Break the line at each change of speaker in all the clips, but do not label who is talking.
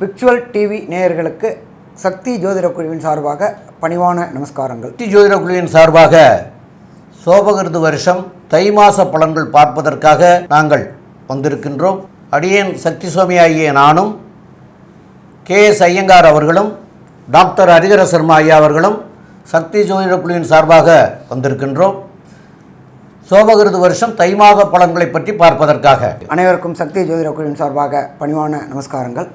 பிக்சுவல் TV நேயர்களுக்கு சக்தி ஜோதிட குழுவின் சார்பாக பணிவான நமஸ்காரங்கள்.
சக்தி ஜோதிட குழுவின் சார்பாக சோபகிருது வருஷம் தை மாச பலன்கள் பார்ப்பதற்காக நாங்கள் வந்திருக்கின்றோம். அடியேன் சக்தி சுவாமி ஆகிய நானும் கே எஸ் ஐயங்கார் அவர்களும் டாக்டர் ஹரிகர சர்மா ஐயா அவர்களும் சக்தி ஜோதிட குழுவின் சார்பாக வந்திருக்கின்றோம். சோபகிருது வருஷம் தை மாத பலன்களை பற்றி பார்ப்பதற்காக.
அனைவருக்கும் சக்தி ஜோதிட குழுவின் சார்பாக பணிவான நமஸ்காரங்கள்.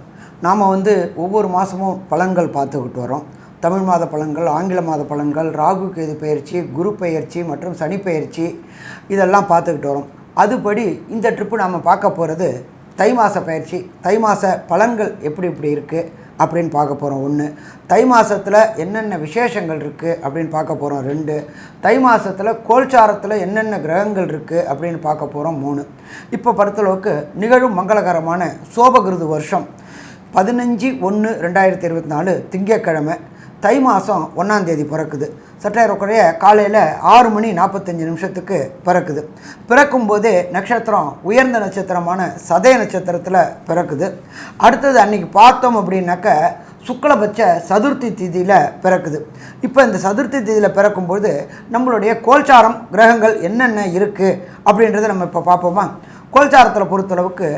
நாம் வந்து ஒவ்வொரு மாதமும் பலன்கள் பார்த்துக்கிட்டு வரோம் தமிழ் மாத பலன்கள் ஆங்கில மாத பலன்கள் ராகு கேது பயிற்சி குரு பயிற்சி மற்றும் சனி பயிற்சி இதெல்லாம் பார்த்துக்கிட்டு வரோம் அதுபடி இந்த ட்ரிப்பு நாம் பார்க்க போகிறது தை மாத பயிற்சி தை மாத பலன்கள் எப்படி இப்படி இருக்குது அப்படின்னு பார்க்க போகிறோம் ஒன்று தை மாதத்தில் என்னென்ன விசேஷங்கள் இருக்குது அப்படின்னு பார்க்க போகிறோம் ரெண்டு தை மாதத்தில் கோல்சாரத்தில் என்னென்ன கிரகங்கள் இருக்குது அப்படின்னு பார்க்க போகிறோம் மூணு இப்போ பொறுத்தளவுக்கு நிகழும் மங்களகரமான சோபகிருது வருஷம் பதினஞ்சு ஒன்று ரெண்டாயிரத்தி இருபத்தி நாலு திங்கட்கிழமை. தை மாதம் ஒன்றாந்தேதி பிறக்குது. சற்றேறக்குறைய காலையில் ஆறு மணி நாற்பத்தஞ்சு நிமிஷத்துக்கு பிறக்குது. பிறக்கும்போது நட்சத்திரம் உயர்ந்த நட்சத்திரமான சதய நட்சத்திரத்தில் பிறக்குது. அடுத்தது அன்றைக்கி பார்த்தோம் அப்படின்னாக்க சுக்லபட்ச சதுர்த்தி திதியில் பிறக்குது. இப்போ இந்த சதுர்த்தி திதியில் பிறக்கும்போது நம்மளுடைய கோல்சாரம் கிரகங்கள் என்னென்ன இருக்குது அப்படின்றத நம்ம இப்போ பார்ப்போமா? கோல்சாரத்தில் பொறுத்தளவுக்கு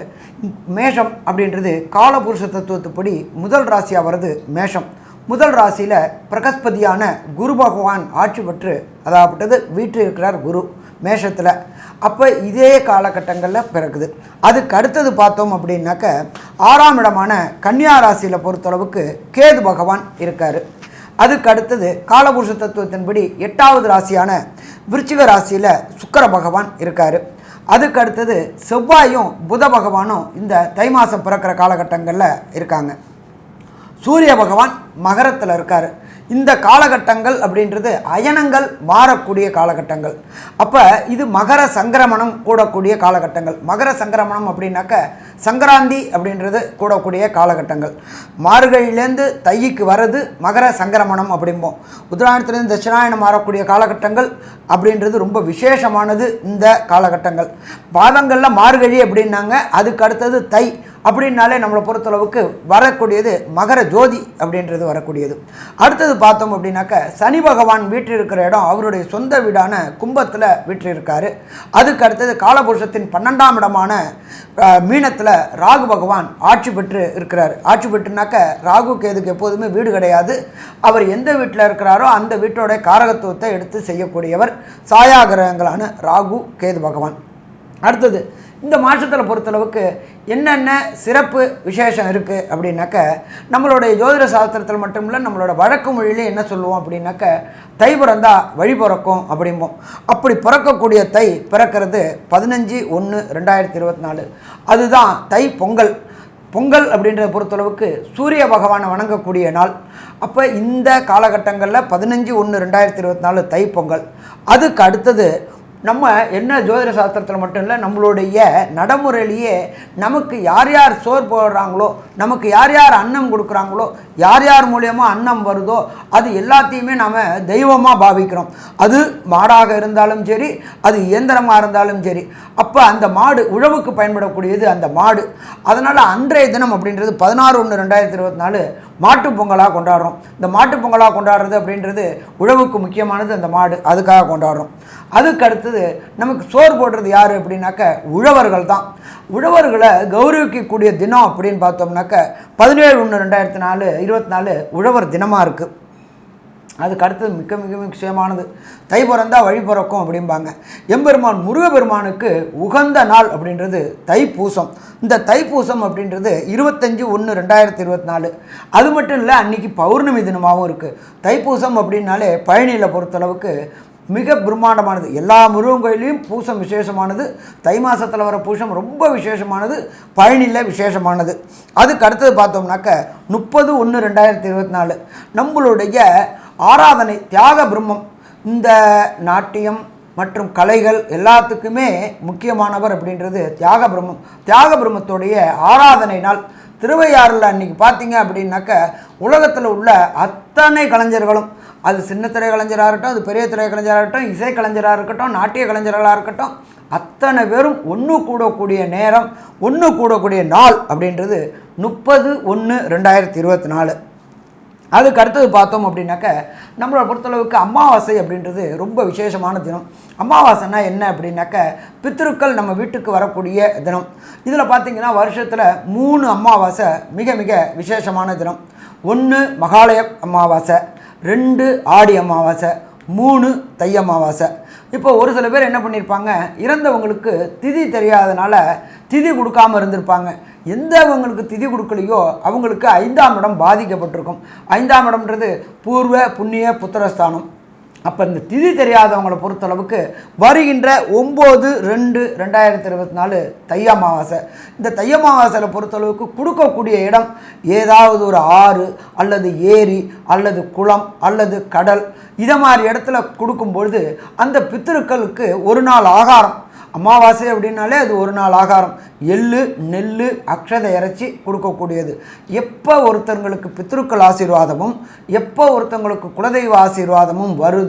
மேஷம் அப்படின்றது காலபுருஷ தத்துவத்துப்படி முதல் ராசியாக வருது மேஷம். முதல் ராசியில் பிரகஸ்பதியான குரு பகவான் ஆட்சி பெற்று அதாகப்பட்டது வீட்டில் இருக்கிறார் குரு மேஷத்தில். அப்போ இதே காலகட்டங்களில் பிறக்குது. அதுக்கு அடுத்தது பார்த்தோம் அப்படின்னாக்க ஆறாம் இடமான கன்னியா ராசியில் பொறுத்தளவுக்கு கேது பகவான் இருக்கார். அதுக்கு அடுத்தது காலபுருஷ தத்துவத்தின்படி எட்டாவது ராசியான விருச்சிக ராசியில் சுக்கர பகவான் இருக்கார். அதுக்கு அடுத்தது செவ்வாயும் புத பகவானும் இந்த தை மாதம் பிறக்கிற காலகட்டங்களில் இருக்காங்க. சூரிய பகவான் மகரத்தில் இருக்கார். இந்த காலகட்டங்கள் அப்படின்றது அயனங்கள் மாறக்கூடிய காலகட்டங்கள். அப்போ இது மகர சங்கிரமணம் கூடக்கூடிய காலகட்டங்கள். மகர சங்கிரமணம் அப்படின்னாக்க சங்கராந்தி அப்படின்றது கூடக்கூடிய காலகட்டங்கள். மார்கழியிலேருந்து தைக்கு வர்றது மகர சங்கிரமணம் அப்படிம்போம். உத்தராயணத்துலேருந்து தட்சிணாயணம் மாறக்கூடிய காலகட்டங்கள் அப்படின்றது ரொம்ப விசேஷமானது இந்த காலகட்டங்கள். பாதங்களில் மார்கழி அப்படின்னாங்க அதுக்கு அடுத்தது தை அப்படின்னாலே நம்மளை பொறுத்தளவுக்கு வரக்கூடியது மகர ஜோதி அப்படின்றது வரக்கூடியது. அடுத்தது பார்த்தோம் அப்படின்னாக்க சனி பகவான் வீற்றிருக்கிற இடம் அவருடைய சொந்த வீடான கும்பத்தில் வீற்றிருக்காரு. அதுக்கு அடுத்தது காலபுருஷத்தின் பன்னெண்டாம் இடமான மீனத்தில் ராகு பகவான் ஆட்சி பெற்று இருக்கிறார். ஆட்சி பெற்றுனாக்க ராகு கேதுக்கு எப்போதுமே வீடு கிடையாது. அவர் எந்த வீட்டில் இருக்கிறாரோ அந்த வீட்டோட காரகத்துவத்தை எடுத்து செய்யக்கூடியவர் சாயா கிரகங்களான ராகு கேது பகவான். அடுத்தது இந்த மாதத்தில் பொறுத்தளவுக்கு என்னென்ன சிறப்பு விசேஷம் இருக்குது அப்படின்னாக்க நம்மளுடைய ஜோதிட சாஸ்திரத்தில் மட்டும் இல்லை நம்மளோட வழக்கு மொழியிலே என்ன சொல்லுவோம் அப்படின்னாக்க தை பிறந்தா வழி பிறக்கும் அப்படிம்போம். அப்படி பிறக்கக்கூடிய தை பிறக்கிறது பதினஞ்சு ஒன்று ரெண்டாயிரத்தி இருபத்தி நாலு அதுதான் தை பொங்கல். பொங்கல் அப்படின்றத பொறுத்தளவுக்கு சூரிய பகவானை வணங்கக்கூடிய நாள். அப்போ இந்த காலகட்டங்களில் பதினஞ்சு ஒன்று ரெண்டாயிரத்தி இருபத்தி நாலு தை பொங்கல். அதுக்கு அடுத்தது நம்ம என்ன ஜோதிட சாஸ்திரத்தில் மட்டும் இல்லை நம்மளுடைய நடைமுறையிலேயே நமக்கு யார் யார் சோர் போடுறாங்களோ நமக்கு யார் யார் அன்னம் கொடுக்குறாங்களோ யார் யார் மூலியமாக அன்னம் வருதோ அது எல்லாத்தையுமே நாம் தெய்வமாக பாவிக்கிறோம். அது மாடாக இருந்தாலும் சரி அது இயந்திரமாக இருந்தாலும் சரி. அப்போ அந்த மாடு உழவுக்கு பயன்படக்கூடியது அந்த மாடு. அதனால் அன்றைய தினம் அப்படின்றது பதினாறு ஒன்று ரெண்டாயிரத்தி இருபத்தி நாலு மாட்டு பொங்கலாக கொண்டாடுறோம். இந்த மாட்டு பொங்கலாக கொண்டாடுறது அப்படின்றது உழவுக்கு முக்கியமானது அந்த மாடு அதுக்காக கொண்டாடுறோம். அதுக்கடுத்து அடுத்தது நமக்கு சோறு போடுறது யார் அப்படின்னாக்க உழவர்கள் தான். உழவர்களை கௌரவிக்கக்கூடிய தினம் அப்படின்னு பார்த்தோம்னாக்க பதினேழு ஒன்று ரெண்டாயிரத்தி நாலு இருபத்தி நாலு உழவர் தினமாக இருக்குது அதுக்கு அடுத்தது மிக மிக முக்கியமானது தை பிறந்தால் வழி பிறக்கும் அப்படிம்பாங்க. எம்பெருமான் முருகப்பெருமானுக்கு உகந்த நாள் அப்படின்றது தைப்பூசம். இந்த தைப்பூசம் அப்படின்றது இருபத்தஞ்சி ஒன்று ரெண்டாயிரத்தி இருபத்தி நாலு. அது மட்டும் இல்லை அன்றைக்கி பௌர்ணமி தினமாகவும் இருக்குது தைப்பூசம் அப்படின்னாலே பழனியில் பொறுத்தளவுக்கு மிக பிரம்மாண்டமானது. எல்லா முருகன் கோயிலையும் பூசம் விசேஷமானது. தை மாதத்தில் வர பூசம் ரொம்ப விசேஷமானது. பழனியில் விசேஷமானது. அதுக்கு அடுத்தது பார்த்தோம்னாக்க முப்பது ஒன்று ரெண்டாயிரத்தி இருபத்தி நாலு. நம்மளுடைய ஆராதனை தியாக பிரம்மம். இந்த நாட்டியம் மற்றும் கலைகள் எல்லாத்துக்குமே முக்கியமானவர் அப்படின்றது தியாக பிரம்மம். தியாக பிரம்மத்துடைய ஆராதனை நாள். திருவையாறில் அன்றைக்கி பார்த்தீங்க அப்படின்னாக்க உலகத்தில் உள்ள அத்தனை கலைஞர்களும் அது சின்ன திரை கலைஞராக இருக்கட்டும் அது பெரிய திரை கலைஞராக இருக்கட்டும் இசை கலைஞராக இருக்கட்டும் நாட்டிய கலைஞர்களாக இருக்கட்டும் அத்தனை பேரும் ஒன்று கூடக்கூடிய நேரம் ஒன்று கூடக்கூடிய நாள் அப்படின்றது முப்பது ஒன்று ரெண்டாயிரத்தி இருபத்தி நாலு. அதுக்கு அடுத்தது பார்த்தோம் அப்படின்னாக்க நம்மளை பொறுத்தளவுக்கு அமாவாசை அப்படின்றது ரொம்ப விசேஷமான தினம். அமாவாசைனா என்ன அப்படின்னாக்க பித்ருக்கள் நம்ம வீட்டுக்கு வரக்கூடிய தினம். இதில் பார்த்திங்கன்னா வருஷத்தில் மூணு அமாவாசை மிக மிக விசேஷமான தினம். ஒன்று மகாலய அமாவாசை. ரெண்டு ஆடி அமாவாசை மூணு தை அமாவாசை. இப்போ ஒரு சில பேர் என்ன பண்ணியிருப்பாங்க இறந்தவங்களுக்கு திதி தெரியாதனால திதி கொடுக்காம இருந்திருப்பாங்க. எந்தவங்களுக்கு திதி கொடுக்கலையோ அவங்களுக்கு ஐந்தாம் இடம் பாதிக்கப்பட்டிருக்கும். ஐந்தாம் இடம்ன்றது பூர்வ புண்ணிய புத்திரஸ்தானம். அப்போ இந்த திதி தெரியாதவங்களை பொறுத்தளவுக்கு வருகின்ற ஒம்பது ரெண்டு ரெண்டாயிரத்தி இருபத்தி நாலு தை அமாவாசை. இந்த தை அமாவாசையில் பொறுத்தளவுக்கு கொடுக்கக்கூடிய இடம் ஏதாவது ஒரு ஆறு அல்லது ஏரி அல்லது குளம் அல்லது கடல் இதை மாதிரி இடத்துல கொடுக்கும்பொழுது அந்த பித்திருக்களுக்கு ஒரு நாள் ஆகாரம். அமாவாசை அப்படின்னாலே அது ஒரு நாள் ஆகாரம். எள்ளு நெல் அக்ஷதை இறைச்சி கொடுக்கக்கூடியது. எப்போ ஒருத்தங்களுக்கு பித்திருக்கள் ஆசீர்வாதமும் எப்போ ஒருத்தங்களுக்கு குலதெய்வ ஆசீர்வாதமும் வருது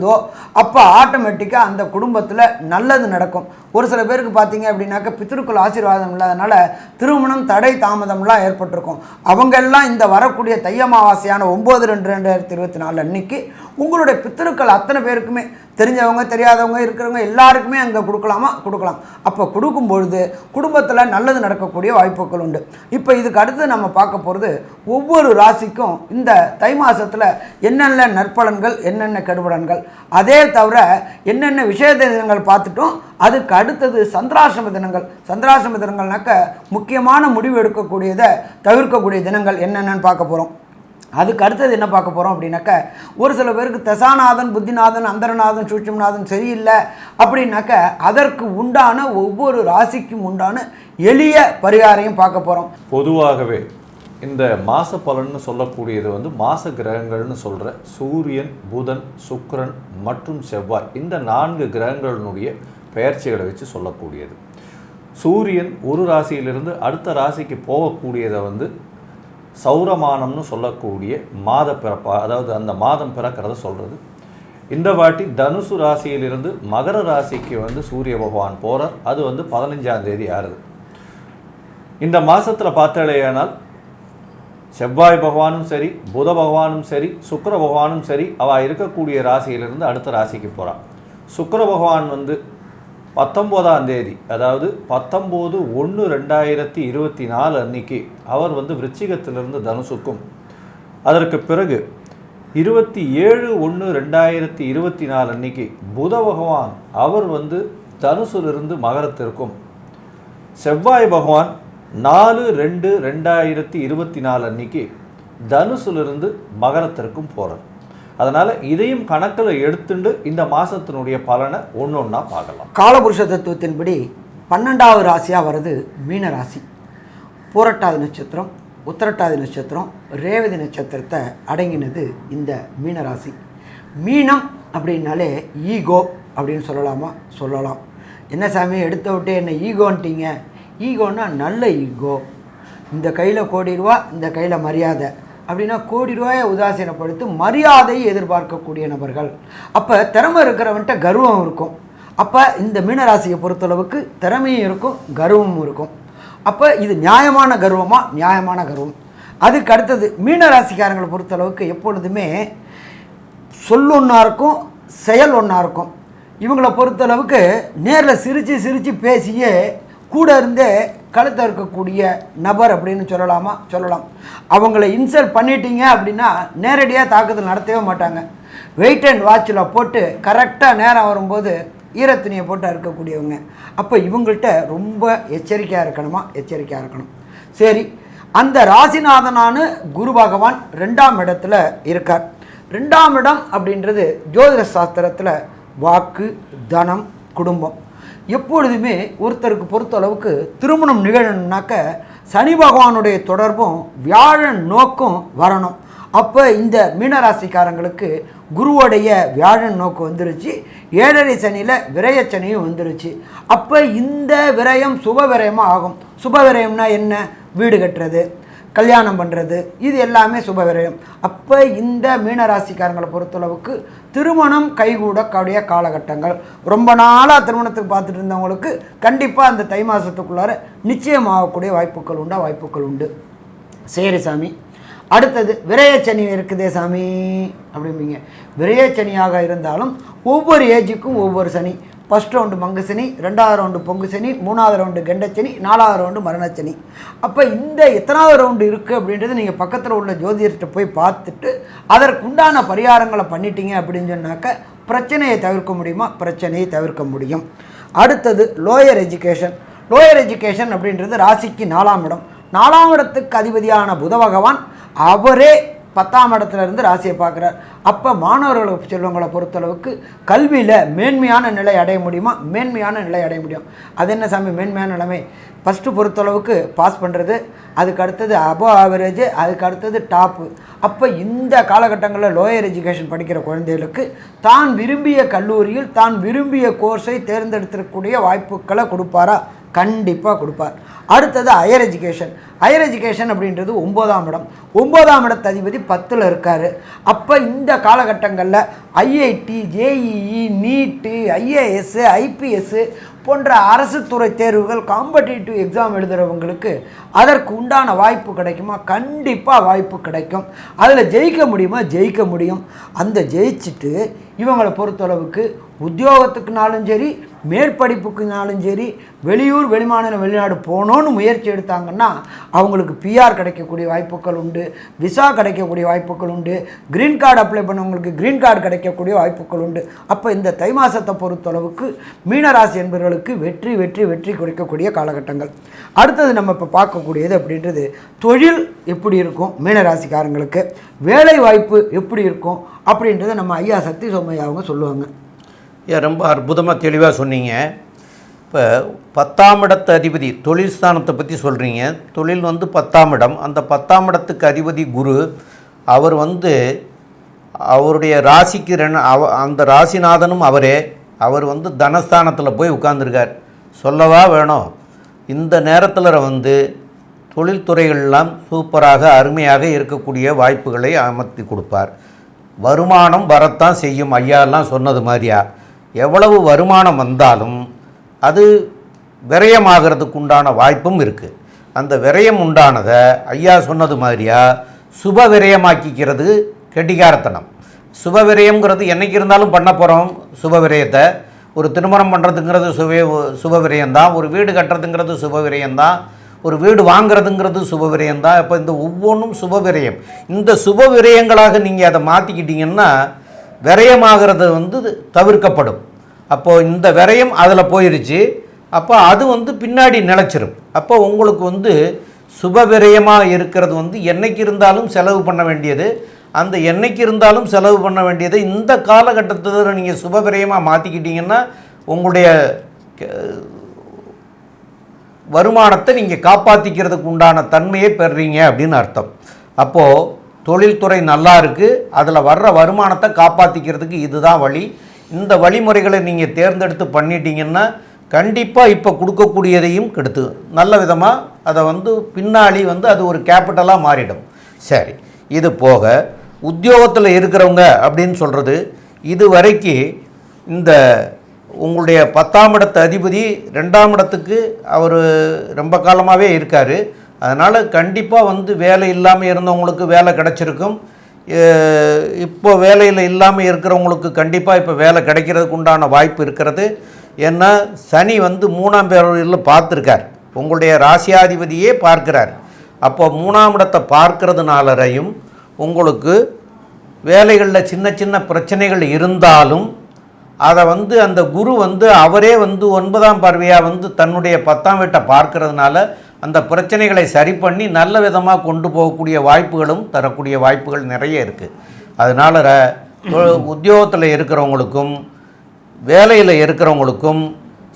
அப்போ ஆட்டோமேட்டிக்காக அந்த குடும்பத்தில் நல்லது நடக்கும். ஒரு சில பேருக்கு பார்த்தீங்க அப்படின்னாக்க பித்திருக்குள் ஆசீர்வாதம் இல்லாதனால திருமணம் தடை தாமதம்லாம் ஏற்பட்டிருக்கும். அவங்க எல்லாம் இந்த வரக்கூடிய தை அமாவாசையான ஒம்பது ரெண்டு ரெண்டாயிரத்தி இருபத்தி நாலு அன்னைக்கு உங்களுடைய பித்திருக்கள் அத்தனை பேருக்குமே தெரிஞ்சவங்க தெரியாதவங்க இருக்கிறவங்க எல்லாருக்குமே அங்கே கொடுக்கலாமா? கொடுக்கலாம். அப்போ கொடுக்கும் பொழுது குடும்பத்தில் நல்லது நடக்கக்கூடிய வாய்ப்புகள் உண்டு. இப்போ இதுக்கு அடுத்து நம்ம பார்க்க போகிறது ஒவ்வொரு ராசிக்கும் இந்த தை மாதத்தில் என்னென்ன நற்பலன்கள் என்னென்ன கெடுபலன்கள் அதே தவிர என்னென்ன விஷய தினங்கள் பார்த்துட்டோம் அதுக்கு அடுத்தது சந்திராசிரம தினங்கள். சந்திராசிரம தினங்கள்னாக்க முக்கியமான முடிவு எடுக்கக்கூடியதை தவிர்க்கக்கூடிய தினங்கள் என்னென்னன்னு பார்க்க போகிறோம் அதுக்கு அடுத்தது என்ன பார்க்க போகிறோம் அப்படின்னாக்க ஒரு சில பேருக்கு தசாநாதன் புத்திநாதன் அந்தரநாதன் சூட்சம்நாதன் சரியில்லை அப்படின்னாக்க அதற்கு உண்டான ஒவ்வொரு ராசிக்கும் உண்டான எளிய பரிகாரையும் பார்க்க போகிறோம்
பொதுவாகவே இந்த மாச பலன்னு சொல்லக்கூடியது வந்து மாச கிரகங்கள்னு சொல்கிற சூரியன் புதன் சுக்கரன் மற்றும் செவ்வாய். இந்த நான்கு கிரகங்களினுடைய பெயர்ச்சிகளை வச்சு சொல்லக்கூடியது. சூரியன் ஒரு ராசியிலிருந்து அடுத்த ராசிக்கு போகக்கூடியதை வந்து சௌரமானம்னு சொல்லக்கூடிய மாத பிறப்பா அதாவது அந்த மாதம் பிறக்கிறத சொல்கிறது இந்த வாட்டி தனுசு ராசியிலிருந்து மகர ராசிக்கு வந்து சூரிய பகவான் போகிறார் அது வந்து பதினஞ்சாம் தேதி ஆறுது. இந்த மாதத்தில் பார்த்தாலேயானால் செவ்வாய் பகவானும் சரி புத பகவானும் சரி சுக்கர பகவானும் சரி அவள் இருக்கக்கூடிய ராசியிலிருந்து அடுத்த ராசிக்கு போகிறான் சுக்கர பகவான் வந்து பத்தொம்போதாம் தேதி அதாவது பத்தொம்போது ஒன்று ரெண்டாயிரத்தி இருபத்தி நாலு அன்னைக்கு அவர் வந்து விருச்சிகத்திலிருந்து தனுசுக்கும். அதற்கு பிறகு இருபத்தி ஏழு ஒன்று ரெண்டாயிரத்தி இருபத்தி நாலு அன்னைக்கு புத பகவான் அவர் வந்து தனுசுலிருந்து மகரத்திற்கும். செவ்வாய் பகவான் நாலு ரெண்டு ரெண்டாயிரத்தி இருபத்தி நாலு அன்னைக்கு தனுசுலிருந்து மகரத்திற்கும் போகிறது அதனால் இதையும் கணக்கில் எடுத்துண்டு இந்த மாதத்தினுடைய பலனை ஒன்று ஒன்றா பார்க்கலாம்.
காலபுருஷ தத்துவத்தின்படி பன்னெண்டாவது ராசியாக வர்றது மீன ராசி. பூரட்டாதி நட்சத்திரம் உத்தரட்டாதி நட்சத்திரம் ரேவதி நட்சத்திரத்தை அடங்கினது இந்த மீன ராசி. மீனம் அப்படின்னாலே ஈகோ அப்படின்னு சொல்லலாமா? சொல்லலாம். என்ன சாமி எடுத்த விட்டு என்ன ஈகோன்ட்டீங்க? ஈகோன்னா நல்ல ஈகோ. இந்த கையில் கோடி ரூபா இந்த கையில் மரியாதை. அப்படின்னா கோடி ரூபாயை உதாசீனப்படுத்தி மரியாதையை எதிர்பார்க்கக்கூடிய நபர்கள். அப்போ திறமை இருக்கிறவன்ட்ட கர்வம் இருக்கும். அப்போ இந்த மீனராசியை பொறுத்தளவுக்கு திறமையும் இருக்கும் கர்வமும் இருக்கும். அப்போ இது நியாயமான கர்வமாக நியாயமான கர்வம். அதுக்கு அடுத்தது மீனராசிக்காரங்களை பொறுத்தளவுக்கு எப்பொழுதுமே சொல் ஒன்றா இருக்கும் செயல் ஒன்றா இருக்கும். இவங்களை பொறுத்தளவுக்கு நேரில் சிரித்து சிரித்து பேசியே கூட இருந்தே கழுத்தை இருக்கக்கூடிய நபர் அப்படின்னு சொல்லலாமா? சொல்லலாம். அவங்கள இன்சல்ட் பண்ணிட்டீங்க அப்படின்னா நேரடியாக தாக்குதல் நடத்தவே மாட்டாங்க. வெயிட் அண்ட் வாட்சில் போட்டு கரெக்டாக நேரம் வரும்போது ஈரத்துணியை போட்டு இருக்கக்கூடியவங்க அப்போ இவங்கள்ட்ட ரொம்ப எச்சரிக்கையாக இருக்கணுமா? எச்சரிக்கையாக இருக்கணும். சரி அந்த ராசிநாதனான குரு பகவான் ரெண்டாம் இடத்துல இருக்கார். ரெண்டாம் இடம் அப்படின்றது ஜோதிட சாஸ்திரத்தில் வாக்கு தனம் குடும்பம். எப்பொழுதுமே ஒருத்தருக்கு பொறுத்த அளவுக்கு திருமணம் நிகழணும்னாக்க சனி பகவானுடைய தொடர்பும் வியாழன் நோக்கும் வரணும். அப்போ இந்த மீனராசிக்காரங்களுக்கு குருவோடைய வியாழன் நோக்கு வந்துருச்சு ஏழரை சனியில் விரயச்சனியும் வந்துருச்சு. அப்போ இந்த விரயம் சுப விரயமாக ஆகும். சுப விரயம்னா என்ன? வீடு கட்டுறது. கல்யாணம் பண்ணுறது இது எல்லாமே சுபவிரயம். அப்போ இந்த மீனராசிக்காரங்களை பொறுத்தளவுக்கு திருமணம் கைகூடக்கூடிய காலகட்டங்கள். ரொம்ப நாளாக திருமணத்துக்கு பார்த்துட்டு இருந்தவங்களுக்கு கண்டிப்பாக அந்த தை மாதத்துக்குள்ளார நிச்சயமாகக்கூடிய வாய்ப்புகள் உண்டா? வாய்ப்புகள் உண்டு. சரி சாமி. அடுத்தது விரயச்சனி இருக்குதே சாமி அப்படிம்பீங்க. விரயச்சனியாக இருந்தாலும் ஒவ்வொரு ஏஜுக்கும் ஒவ்வொரு சனி. ஃபஸ்ட் ரவுண்டு மங்கு சனி ரெண்டாவது ரவுண்டு பொங்கு சனி மூணாவது ரவுண்டு கெண்டச்சனி நாலாவது ரவுண்டு மரணச்சனி அப்போ இந்த எத்தனாவது ரவுண்டு இருக்குது அப்படின்றது நீங்கள் பக்கத்தில் உள்ள ஜோதிடர்கிட்ட போய் பார்த்துட்டு அதற்குண்டான பரிகாரங்களை பண்ணிட்டீங்க அப்படின்னு சொன்னாக்க பிரச்சனையை தவிர்க்க முடியுமா பிரச்சனையை தவிர்க்க முடியும் அடுத்தது லோயர் எஜுகேஷன் லோயர் எஜுகேஷன் அப்படின்றது ராசிக்கு நாலாம் இடம் நாலாம் இடத்துக்கு அதிபதியான புத பகவான் அவரே பத்தாம் இடத்துல இருந்து ராசியை பார்க்குறார். அப்போ மாணவர்களை செல்வங்களை பொறுத்தளவுக்கு கல்வியில் மேன்மையான நிலை அடைய முடியுமா? மேன்மையான நிலை அடைய முடியும். அது என்ன சாமி? மேன்மையான நிலைமை. ஃபஸ்ட்டு பொறுத்தளவுக்கு பாஸ் பண்ணுறது அதுக்கு அடுத்தது அபோ ஆவரேஜ் அதுக்கு அடுத்தது டாப்பு அப்போ இந்த காலகட்டங்களில் லோயர் எஜுகேஷன் படிக்கிற குழந்தைகளுக்கு தான் விரும்பிய கல்லூரியில் தான் விரும்பிய கோர்ஸை தேர்ந்தெடுத்துக்கூடிய வாய்ப்புகளை கொடுப்பாரா? கண்டிப்பாக கொடுப்பார். அடுத்தது ஹையர் எஜுகேஷன் ஹையர் எஜுகேஷன் அப்படின்றது ஒம்போதாம் இடம். ஒம்போதாம் இடத்து அதிபதி பத்தில் இருக்கார். அப்போ இந்த காலகட்டங்களில் IIT JEE NEET IAS IPS போன்ற அரசு துறை தேர்வுகள் காம்படிட்டிவ் எக்ஸாம் எழுதுகிறவங்களுக்கு அதற்கு உண்டான வாய்ப்பு கிடைக்குமா? கண்டிப்பாக வாய்ப்பு கிடைக்கும். அதில் ஜெயிக்க முடியுமா? ஜெயிக்க முடியும். அந்த ஜெயிச்சுட்டு இவங்களை பொறுத்தளவுக்கு உத்தியோகத்துக்குனாலும் சரி மேற்படிப்புக்குனாலும் சரி வெளியூர் வெளிமாநில வெளிநாடு போகணுன்னு முயற்சி எடுத்தாங்கன்னா அவங்களுக்கு பிஆர் கிடைக்கக்கூடிய வாய்ப்புகள் உண்டு விசா கிடைக்கக்கூடிய வாய்ப்புகள் உண்டு க்ரீன் கார்டு அப்ளை பண்ணவங்களுக்கு க்ரீன் கார்டு கிடைக்கக்கூடிய வாய்ப்புகள் உண்டு. அப்போ இந்த தை மாதத்தை பொறுத்தளவுக்கு மீனராசி என்பவர்களுக்கு வெற்றி வெற்றி வெற்றி கிடைக்கக்கூடிய காலகட்டங்கள். அடுத்தது நம்ம இப்போ பார்க்கக்கூடியது அப்படின்றது தொழில் எப்படி இருக்கும் மீனராசிக்காரங்களுக்கு. வேலை வாய்ப்பு எப்படி இருக்கும் அப்படின்றத நம்ம ஐயா சக்தி சோமையா அவங்க சொல்லுவாங்க.
ஏன் ரொம்ப அற்புதமாக தெளிவாக சொன்னீங்க. இப்போ பத்தாம் இடத்து அதிபதி தொழில் ஸ்தானத்தை பற்றி சொல்கிறீங்க தொழில் வந்து பத்தாம் இடம். அந்த பத்தாம் இடத்துக்கு அதிபதி குரு அவர் வந்து அவருடைய ராசிக்கு ரெண்டு அவ அந்த ராசிநாதனும் அவரே. அவர் வந்து தனஸ்தானத்தில் போய் உட்கார்ந்துருக்கார். சொல்லவா வேணும்? இந்த நேரத்தில் வந்து தொழில்துறைகள்லாம் சூப்பராக அருமையாக இருக்கக்கூடிய வாய்ப்புகளை அமர்த்தி கொடுப்பார். வருமானம் வரத்தான் செய்யும் ஐயாலாம் சொன்னது மாதிரியா? எவ்வளவு வருமானம் வந்தாலும் அது விரயமாகிறதுக்கு உண்டான வாய்ப்பும் இருக்குது அந்த விரயம் உண்டானதை ஐயா சொன்னது மாதிரியா? சுப விரயமாக்கிக்கிறது கெட்டிகாரத்தனம். சுப விரயம்ங்கிறது என்னைக்கு இருந்தாலும் பண்ண போகிறோம் சுப விரயத்தை. ஒரு திருமணம் பண்ணுறதுங்கிறது சுப சுப விரயம்தான். ஒரு வீடு கட்டுறதுங்கிறது சுப விரயம்தான். ஒரு வீடு வாங்குறதுங்கிறது சுப விரயம்தான் இப்போ இந்த ஒவ்வொன்றும் சுப விரயம் இந்த சுப விரயங்களாக நீங்கள் அதை மாற்றிக்கிட்டீங்கன்னா விரயமாகிறது வந்து தவிர்க்கப்படும். அப்போது இந்த விரயம் அதில் போயிடுச்சு அப்போ அது வந்து பின்னாடி நிலச்சிரும். அப்போ உங்களுக்கு வந்து சுப விரயமாக இருக்கிறது வந்து என்னைக்கு இருந்தாலும் செலவு பண்ண வேண்டியது. அந்த என்னைக்கு இருந்தாலும் செலவு பண்ண வேண்டியது இந்த காலகட்டத்தில் நீங்கள் சுப விரயமாக மாற்றிக்கிட்டீங்கன்னா உங்களுடைய வருமானத்தை நீங்கள் காப்பாற்றிக்கிறதுக்கு உண்டான தன்மையை பெறுறீங்க அப்படின்னு அர்த்தம். அப்போது தொழில்துறை நல்லா இருக்குது அதில் வர்ற வருமானத்தை காப்பாற்றிக்கிறதுக்கு இதுதான் வழி. இந்த வழிமுறைகளை நீங்கள் தேர்ந்தெடுத்து பண்ணிட்டீங்கன்னா கண்டிப்பாக இப்போ கொடுக்கக்கூடியதையும் கெடுத்து நல்ல விதமாக அதை வந்து பின்னாடி வந்து அது ஒரு கேபிட்டலாக மாறிடும். சரி இது போக உத்தியோகத்தில் இருக்கிறவங்க அப்படின்னு சொல்கிறது இது வரைக்கும் இந்த உங்களுடைய பத்தாம் இடத்து அதிபதி ரெண்டாம் இடத்துக்கு அவர் ரொம்ப காலமாகவே இருக்கார். அதனால் கண்டிப்பாக வந்து வேலை இல்லாமல் இருந்தவங்களுக்கு வேலை கிடச்சிருக்கும். இப்போ வேலையில் இல்லாமல் இருக்கிறவங்களுக்கு கண்டிப்பாக இப்போ வேலை கிடைக்கிறதுக்கு உண்டான வாய்ப்பு இருக்கிறது. ஏன்னா சனி வந்து மூணாம் பேரில் பார்த்துருக்கார். உங்களுடைய ராசியாதிபதியே பார்க்கிறார். அப்போ மூணாம் இடத்தை பார்க்கறதுனாலரையும் உங்களுக்கு வேலைகளில் சின்ன சின்ன பிரச்சனைகள் இருந்தாலும் அதை வந்து அந்த குரு வந்து அவரே வந்து ஒன்பதாம் பார்வையாக வந்து தன்னுடைய பத்தாம் வீட்டை பார்க்கறதுனால அந்த பிரச்சனைகளை சரி பண்ணி நல்ல விதமாக கொண்டு போகக்கூடிய வாய்ப்புகளும் தரக்கூடிய வாய்ப்புகள் நிறைய இருக்குது அதனால் உத்தியோகத்தில் இருக்கிறவங்களுக்கும் வேலையில் இருக்கிறவங்களுக்கும்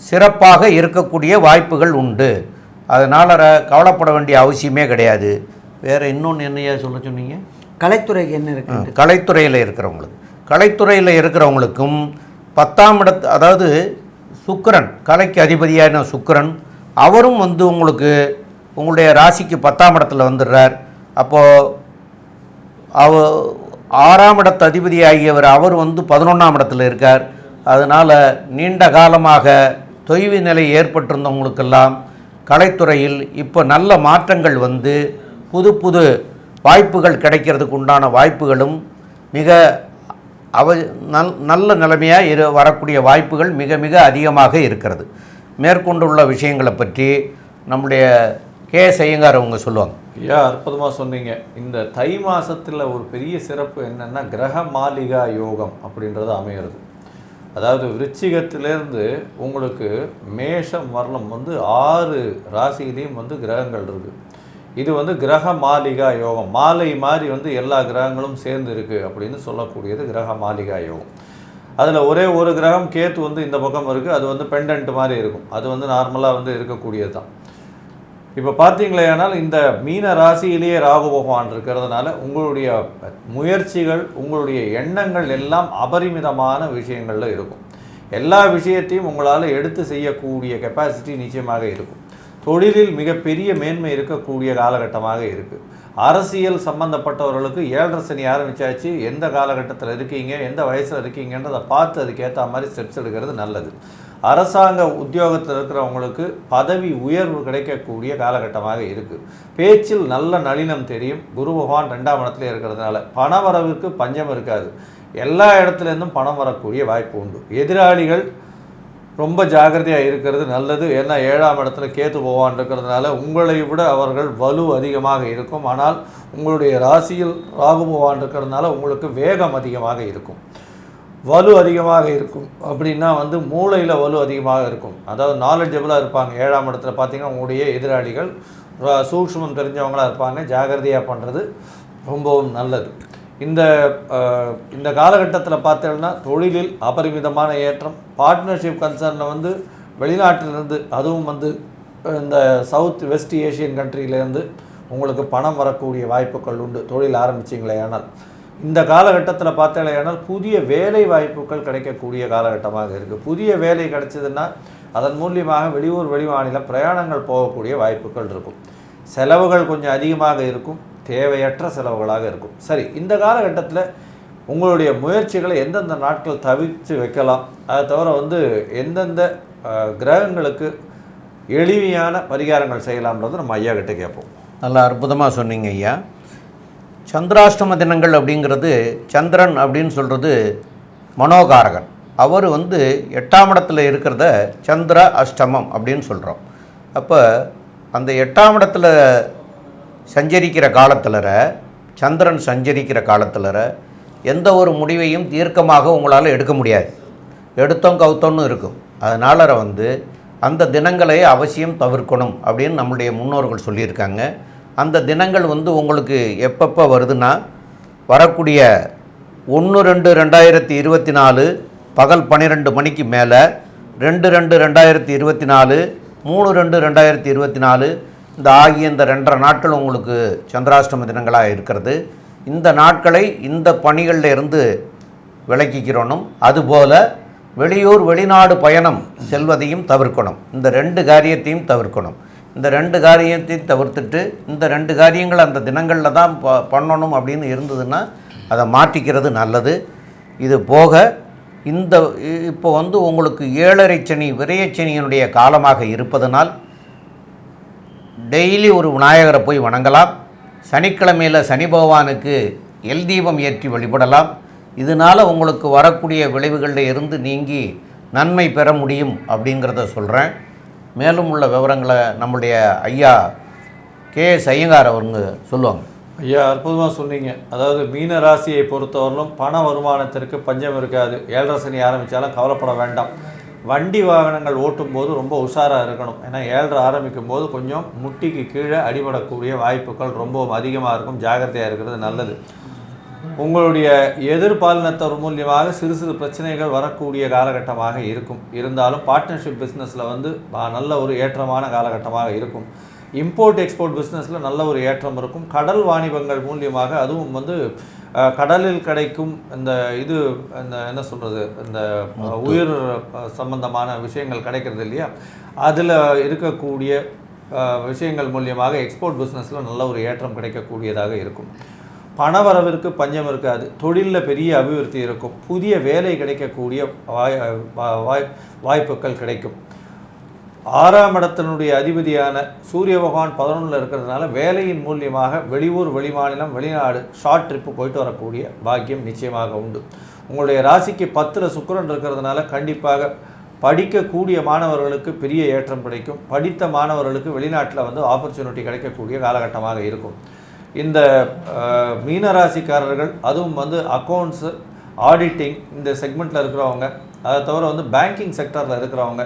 சிறப்பாக இருக்கக்கூடிய வாய்ப்புகள் உண்டு. அதனால் கவலைப்பட வேண்டிய அவசியமே கிடையாது. வேறு இன்னொன்று என்னையா சொல்ல சொன்னீங்க?
கலைத்துறைக்கு என்ன இருக்கு?
கலைத்துறையில் இருக்கிறவங்களுக்கு. கலைத்துறையில் இருக்கிறவங்களுக்கும் பத்தாம் இடத்து அதாவது சுக்கிரன் கலைக்கு அதிபதியான சுக்கரன் அவரும் வந்து உங்களுக்கு உங்களுடைய ராசிக்கு பத்தாம் இடத்துல வந்துடுறார். அப்போது அவ ஆறாம் இடத்து அதிபதி ஆகியவர் அவர் வந்து பதினொன்றாம் இடத்துல இருக்கார். அதனால் நீண்ட காலமாக தொய்வு நிலை ஏற்பட்டிருந்தவங்களுக்கெல்லாம் கலைத்துறையில் இப்போ நல்ல மாற்றங்கள் வந்து புது புது வாய்ப்புகள் கிடைக்கிறதுக்கு உண்டான வாய்ப்புகளும் மிக அவ நல் நல்ல நிலைமையாக இரு வரக்கூடிய வாய்ப்புகள் மிக மிக அதிகமாக இருக்கிறது. மேற்கொண்டுள்ள விஷயங்களை பற்றி நம்முடைய கே செய்யங்கார் அவங்க சொல்லுவாங்க.
ஐயா அற்புதமாக சொன்னீங்க. இந்த தை மாதத்தில் ஒரு பெரிய சிறப்பு என்னென்னா கிரக மாளிகா யோகம் அப்படின்றது அமையிறது. அதாவது விருச்சிகத்திலேருந்து உங்களுக்கு மேஷம் வரலம் வந்து ஆறு ராசியிலையும் வந்து கிரகங்கள் இருக்குது இது வந்து கிரக மாளிகா யோகம். மாலை மாதிரி வந்து எல்லா கிரகங்களும் சேர்ந்து இருக்குது அப்படின்னு சொல்லக்கூடியது கிரக மாளிகா யோகம். அதில் ஒரே ஒரு கிரகம் கேத்து வந்து இந்த பக்கம் இருக்குது அது வந்து பெண்டன்ட் மாதிரி இருக்கும். அது வந்து நார்மலாக வந்து இருக்கக்கூடியது தான் இப்போ பார்த்தீங்களேனால் இந்த மீன ராசியிலேயே ராகு பகவான் இருக்கிறதுனால உங்களுடைய முயற்சிகள் உங்களுடைய எண்ணங்கள் எல்லாம் அபரிமிதமான விஷயங்களில் இருக்கும். எல்லா விஷயத்தையும் உங்களால் எடுத்து செய்யக்கூடிய கெப்பாசிட்டி நிச்சயமாக இருக்கும். தொழிலில் மிகப்பெரிய மேன்மை இருக்கக்கூடிய காலகட்டமாக இருக்குது அரசியல் சம்பந்தப்பட்டவர்களுக்கு ஏழரை சனி ஆரம்பிச்சாச்சு. எந்த காலகட்டத்தில் இருக்கீங்க? எந்த வயசில் இருக்கீங்கன்றதை பார்த்து அதுக்கேற்ற மாதிரி ஸ்டெப்ஸ் எடுக்கிறது நல்லது. அரசாங்க உத்தியோகத்தில் இருக்கிறவங்களுக்கு பதவி உயர்வு கிடைக்கக்கூடிய காலகட்டமாக இருக்குது பேச்சில் நல்ல நளினம் தெரியும். குரு பகவான் ரெண்டாம் இடத்துல இருக்கிறதுனால பணவரவுக்கு பஞ்சம் இருக்காது. எல்லா இடத்துலேருந்தும் பணம் வரக்கூடிய வாய்ப்பு உண்டு. எதிராளிகள் ரொம்ப ஜாக்கிரதையாக இருக்கிறது நல்லது. ஏன்னா ஏழாம் இடத்துல கேத்து போவான் இருக்கிறதுனால உங்களை விட அவர்கள் வலு அதிகமாக இருக்கும். ஆனால் உங்களுடைய ராசியில் ராகு போவான் இருக்கிறதுனால உங்களுக்கு வேகம் அதிகமாக இருக்கும். வலு அதிகமாக இருக்கும். அப்படின்னா வந்து மூளையில் வலு அதிகமாக இருக்கும். அதாவது நாலேஜபிளாக இருப்பாங்க. ஏழாம் இடத்துல பார்த்தீங்கன்னா உங்களுடைய எதிராளிகள் சூக்ஷ்மம் தெரிஞ்சவங்களா இருப்பாங்க. ஜாகிரதையாக பண்ணுறது ரொம்பவும் நல்லது. இந்த இந்த காலகட்டத்தில் பார்த்தோம்னா தொழிலில் அபரிமிதமான ஏற்றம் பார்ட்னர்ஷிப் கன்சர்னில் வந்து வெளிநாட்டிலிருந்து அதுவும் வந்து இந்த சவுத் வெஸ்ட் ஏஷியன் கண்ட்ரியிலேருந்து உங்களுக்கு பணம் வரக்கூடிய வாய்ப்புகள் உண்டு. தொழில் ஆரம்பிச்சிங்களே ஆனால். இந்த காலகட்டத்தில் பார்த்தீங்களேனால் புதிய வேலை வாய்ப்புகள் கிடைக்கக்கூடிய காலகட்டமாக இருக்குது புதிய வேலை கிடைச்சதுன்னா அதன் மூலியமாக வெளியூர் வெளிமாநில பிரயாணங்கள் போகக்கூடிய வாய்ப்புகள் இருக்கும். செலவுகள் கொஞ்சம் அதிகமாக இருக்கும். தேவையற்ற செலவுகளாக இருக்கும். சரி இந்த காலகட்டத்தில் உங்களுடைய முயற்சிகளை எந்தெந்த நாட்கள் தவிர்த்து வைக்கலாம்? அதை தவிர வந்து எந்தெந்த கிரகங்களுக்கு எளிமையான பரிகாரங்கள் செய்யலாம்ன்றது நம்ம ஐயா கிட்ட கேட்போம்.
நல்லா அற்புதமாக சொன்னீங்க ஐயா. சந்திராஷ்டம தினங்கள் அப்படிங்கிறது சந்திரன் அப்படின்னு சொல்கிறது மனோகாரகன். அவர் வந்து எட்டாம் இடத்துல இருக்கிறத சந்திர அஷ்டமம் அப்படின்னு சொல்கிறோம் அப்போ அந்த எட்டாம் இடத்துல சஞ்சரிக்கிற காலத்தில் சந்திரன் சஞ்சரிக்கிற காலத்தில் எந்த ஒரு முடிவையும் தீர்க்கமாக உங்களால் எடுக்க முடியாது. எடுத்தோம் கவுத்தோன்னு இருக்கும். அதனால் வந்து அந்த தினங்களை அவசியம் தவிர்க்கணும் அப்படின்னு நம்முடைய முன்னோர்கள் சொல்லியிருக்காங்க. அந்த தினங்கள் வந்து உங்களுக்கு எப்பப்போ வருதுன்னா வரக்கூடிய ஒன்று ரெண்டு ரெண்டாயிரத்தி இருபத்தி நாலு பகல் பன்னிரெண்டு மணிக்கு மேலே ரெண்டு ரெண்டு ரெண்டாயிரத்தி இருபத்தி நாலு மூணு ரெண்டு ரெண்டாயிரத்தி இருபத்தி நாலு இந்த ஆகிய இந்த ரெண்டரை நாட்கள் உங்களுக்கு சந்திராஷ்டம தினங்களாக இருக்கிறது. இந்த நாட்களை இந்த பணிகளில் இருந்து விலக்கிக்கிறணும் அதுபோல் வெளியூர் வெளிநாடு பயணம் செல்வதையும் தவிர்க்கணும். இந்த ரெண்டு காரியத்தையும் தவிர்க்கணும். இந்த ரெண்டு காரியத்தையும் தவிர்த்துட்டு இந்த ரெண்டு காரியங்கள் அந்த தினங்களில் தான் ப பண்ணணும் அப்படின்னு இருந்ததுன்னா அதை மாற்றிக்கிறது நல்லது. இது போக இந்த இ- இப்போ வந்து உங்களுக்கு ஏழரை சனி விரயச்சனியினுடைய காலமாக இருப்பதனால் டெய்லி ஒரு விநாயகரை போய் வணங்கலாம். சனிக்கிழமையில் சனி பகவானுக்கு எல் தீபம் ஏற்றி வழிபடலாம். இதனால் உங்களுக்கு வரக்கூடிய விளைவுகளில் இருந்து நீங்கி நன்மை பெற முடியும் அப்படிங்கிறத சொல்கிறேன் மேலும் உள்ள விவரங்களை நம்முடைய ஐயா கே எஸ் ஐயங்கார் அவருங்க சொல்லுவாங்க.
ஐயா அற்புதமாக சொன்னீங்க. அதாவது மீன ராசியை பொறுத்தவரையிலும் பண வருமானத்திற்கு பஞ்சம் இருக்காது. ஏழரை சனி ஆரம்பித்தாலும் கவலைப்பட வேண்டாம். வண்டி வாகனங்கள் ஓட்டும்போது ரொம்ப உஷாராக இருக்கணும். ஏன்னா ஏழரை ஆரம்பிக்கும் போது கொஞ்சம் முட்டிக்கு கீழே அடிபடக்கூடிய வாய்ப்புகள் ரொம்பவும் அதிகமாக இருக்கும். ஜாகிரதையாக இருக்கிறது நல்லது. உங்களுடைய எதிர்பாலினத்தர் மூலியமாக சிறு சிறு பிரச்சனைகள் வரக்கூடிய காலகட்டமாக இருக்கும். இருந்தாலும் பார்ட்னர்ஷிப் பிஸ்னஸில் வந்து நல்ல ஒரு ஏற்றமான காலகட்டமாக இருக்கும். இம்போர்ட் எக்ஸ்போர்ட் பிஸ்னஸில் நல்ல ஒரு ஏற்றம் இருக்கும். கடல் வாணிபங்கள் மூலியமாக அதுவும் வந்து கடலில் கிடைக்கும் இந்த இது இந்த என்ன சொல்கிறது இந்த உயிர் சம்பந்தமான விஷயங்கள் கிடைக்கிறது இல்லையா? அதில் இருக்கக்கூடிய விஷயங்கள் மூலியமாக எக்ஸ்போர்ட் பிஸ்னஸில் நல்ல ஒரு ஏற்றம் கிடைக்கக்கூடியதாக இருக்கும். பணவரவிற்கு பஞ்சம் இருக்காது. தொழிலில் பெரிய அபிவிருத்தி இருக்கும். புதிய வேலை கிடைக்கக்கூடிய வாய் வாய்ப்புகள் கிடைக்கும். ஆறாம் இடத்தினுடைய அதிபதியான சூரிய பகவான் பதினொன்றில் இருக்கிறதுனால வேலையின் மூலியமாக வெளியூர் வெளிமாநிலம் வெளிநாடு ஷார்ட் ட்ரிப்பு போயிட்டு வரக்கூடிய பாக்கியம் நிச்சயமாக உண்டு. உங்களுடைய ராசிக்கு பத்தில் சுக்கிரன் இருக்கிறதுனால கண்டிப்பாக படிக்கக்கூடிய மாணவர்களுக்கு பெரிய ஏற்றம் கிடைக்கும். படித்த மாணவர்களுக்கு வெளிநாட்டில் வந்து ஆப்பர்ச்சுனிட்டி கிடைக்கக்கூடிய காலகட்டமாக இருக்கும். இந்த மீனராசிக்காரர்கள் அதுவும் வந்து அக்கௌண்ட்ஸு ஆடிட்டிங் இந்த செக்மெண்ட்டில் இருக்கிறவங்க அதை தவிர வந்து பேங்கிங் செக்டரில் இருக்கிறவங்க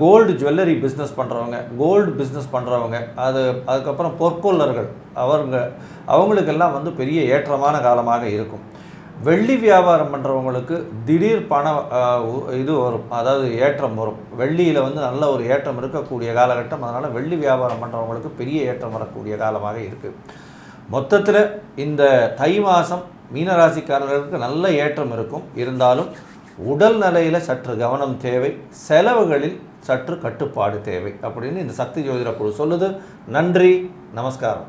கோல்டு ஜுவல்லரி பிஸ்னஸ் பண்ணுறவங்க கோல்டு பிஸ்னஸ் பண்ணுறவங்க அது அதுக்கப்புறம் பொற்கொள்ளர்கள் அவங்க அவங்களுக்கெல்லாம் வந்து பெரிய ஏற்றமான காலமாக இருக்கும். வெள்ளி வியாபாரம் பண்ணுறவங்களுக்கு திடீர் பண இது வரும் அதாவது ஏற்றம் வரும். வெள்ளியில் வந்து நல்ல ஒரு ஏற்றம் இருக்கக்கூடிய காலகட்டம் அதனால் வெள்ளி வியாபாரம் பண்ணுறவங்களுக்கு பெரிய ஏற்றம் வரக்கூடிய காலமாக இருக்குது மொத்தத்தில் இந்த தை மாதம் மீனராசிக்காரர்களுக்கு நல்ல ஏற்றம் இருக்கும். இருந்தாலும் உடல் நிலையில் சற்று கவனம் தேவை செலவுகளில் சற்று கட்டுப்பாடு தேவை அப்படின்னு இந்த சக்தி ஜோதிட குழு சொல்லுது. நன்றி நமஸ்காரம்.